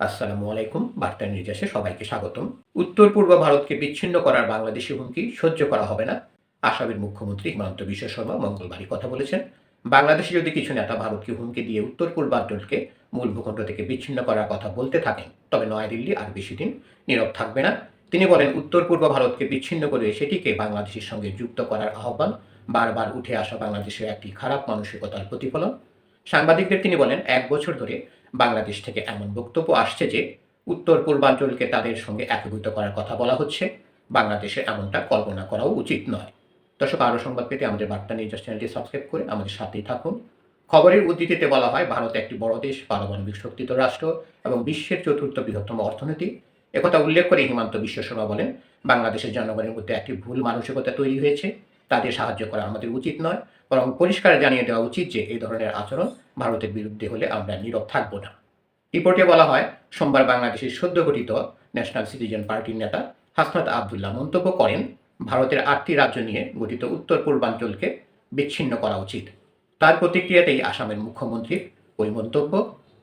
আসসালামু আলাইকুম, বার্তা নির্যাসে সবাইকে স্বাগতম। উত্তর পূর্ব ভারতকে বিচ্ছিন্ন করার বাংলাদেশি হুমকি সহ্য করা হবে না। আসামের মুখ্যমন্ত্রী হিমন্ত বিশ্ব শর্মা মঙ্গলবারই কথা বলেছেন। বাংলাদেশে যদি কিছু নেতা ভারতকে হুমকি দিয়ে উত্তর পূর্বাঞ্চলকে মূল ভূখণ্ড থেকে বিচ্ছিন্ন করার কথা বলতে থাকেন, তবে নয়াদিল্লি আর বেশি দিন নীরব থাকবে না। তিনি বলেন, উত্তর পূর্ব ভারতকে বিচ্ছিন্ন করে সেটিকে বাংলাদেশের সঙ্গে যুক্ত করার আহ্বান বারবার উঠে আসা বাংলাদেশের একটি খারাপ মানসিকতার প্রতিফলন। সাংবাদিকদের তিনি বলেন, এক বছর ধরে বাংলাদেশ থেকে এমন বক্তব্য আসছে যে, উত্তর পূর্বাঞ্চলকে তাদের সঙ্গে একীভূত করার কথা বলা হচ্ছে। বাংলাদেশে এমনটা কল্পনা করাও উচিত নয়। দর্শক, আরও সংবাদ পেতে আমাদের বার্তা নিউজ চ্যানেলটি সাবস্ক্রাইব করে আমাদের সাথেই থাকুন। খবরের উদ্ধৃতিতে বলা হয়, ভারত একটি বড় দেশ, পারমাণবিক শক্তিত রাষ্ট্র এবং বিশ্বের চতুর্থ বৃহত্তম অর্থনীতি। একথা উল্লেখ করে হিমান্ত বিশ্ব শর্মা বলেন, বাংলাদেশের জনগণের মধ্যে একটি ভুল মানসিকতা তৈরি হয়েছে। তাদের সাহায্য করা আমাদের উচিত নয়। বরং পরিষ্কার জানিয়ে দেওয়া উচিত যে, এই ধরনের আচরণ ভারতের বিরুদ্ধে হলে আমরা নীরব থাকব না। রিপোর্টে বলা হয়, সোমবার বাংলাদেশের সদ্য গঠিত ন্যাশনাল সিটিজেন পার্টির নেতা হাসনাত আবদুল্লাহ মন্তব্য করেন, ভারতের আটটি রাজ্য নিয়ে গঠিত উত্তর পূর্বাঞ্চলকে বিচ্ছিন্ন করা উচিত। তার প্রতিক্রিয়াতেই আসামের মুখ্যমন্ত্রীর ওই মন্তব্য।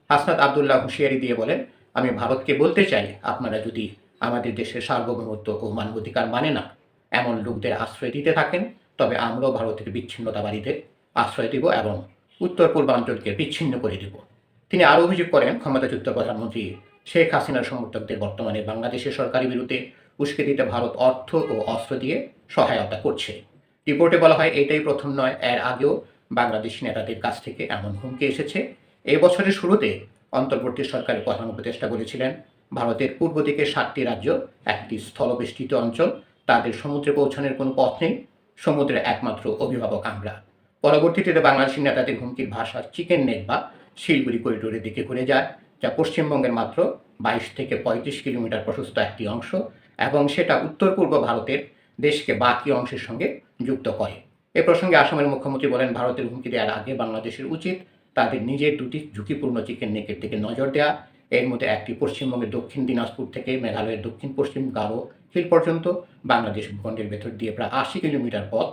হাসনাত আবদুল্লাহ হুঁশিয়ারি দিয়ে বলেন, আমি ভারতকে বলতে চাই, আপনারা যদি আমাদের দেশের সার্বভৌমত্ব ও মানবাধিকার মানে না, এমন লোকদের আশ্রয় দিতে থাকেন, তবে আমরাও ভারতের বিচ্ছিন্নতাবাদীদের আশ্রয় দিব এবং উত্তর পূর্বাঞ্চলকে বিচ্ছিন্ন করে দেব। তিনি আরও অভিযোগ করেন, ক্ষমতাচ্যুত প্রধানমন্ত্রী শেখ হাসিনার সমর্থকদের বর্তমানে বাংলাদেশের সরকারি বিরুদ্ধে উস্কে দিতে ভারত অর্থ ও অস্ত্র দিয়ে সহায়তা করছে। রিপোর্টে বলা হয়, এটাই প্রথম নয়, এর আগেও বাংলাদেশি নেতাদের কাছ থেকে এমন হুমকি এসেছে। এই বছরের শুরুতে অন্তর্বর্তী সরকারের প্রধান উপদেষ্টা বলেছিলেন, ভারতের পূর্ব দিকে সাতটি রাজ্য, একটি স্থলবেষ্টিত অঞ্চল, তাদের সমুদ্রে পৌঁছানোর কোনো পথ নেই। সমুদ্রের একমাত্র অভিভাবক আমরা। পরবর্তীতে বাংলাদেশি নেতাদের হুমকির ভাষা চিকেন নেক বা শিলগুড়ি করিডোরের দিকে ঘুরে যায়, যা পশ্চিমবঙ্গের মাত্র বাইশ থেকে পঁয়ত্রিশ কিলোমিটার প্রশস্ত একটি অংশ এবং সেটা উত্তর পূর্ব ভারতের দেশকে বাকি অংশের সঙ্গে যুক্ত করে। এ প্রসঙ্গে আসামের মুখ্যমন্ত্রী বলেন, ভারতের হুমকি দেওয়ার আগে বাংলাদেশের উচিত তাদের নিজের দুটি ঝুঁকিপূর্ণ চিকেন নেকের দিকে নজর দেওয়া এর মধ্যে একটি পশ্চিমবঙ্গের দক্ষিণ দিনাজপুর থেকে মেঘালয়ের দক্ষিণ পশ্চিম গারো হিল পর্যন্ত বাংলাদেশ ভূখণ্ডের ভেতর দিয়ে প্রায় আশি কিলোমিটার পথ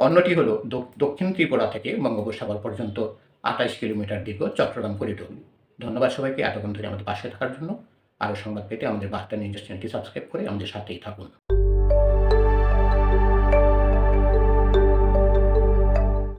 অন্যটি হলো দক- দক্ষিণ ত্রিপুরা থেকে বঙ্গোপসাগর পর্যন্ত আঠাশ কিলোমিটার দীর্ঘ চট্টগ্রাম করিডোর ধন্যবাদ সবাইকে, এতক্ষণ ধরে আমাদের পাশে থাকার জন্য। আরও সংবাদ পেতে আমাদের বার্তা নিউজ চ্যানেলটি সাবস্ক্রাইব করে আমাদের সাথেই থাকুন।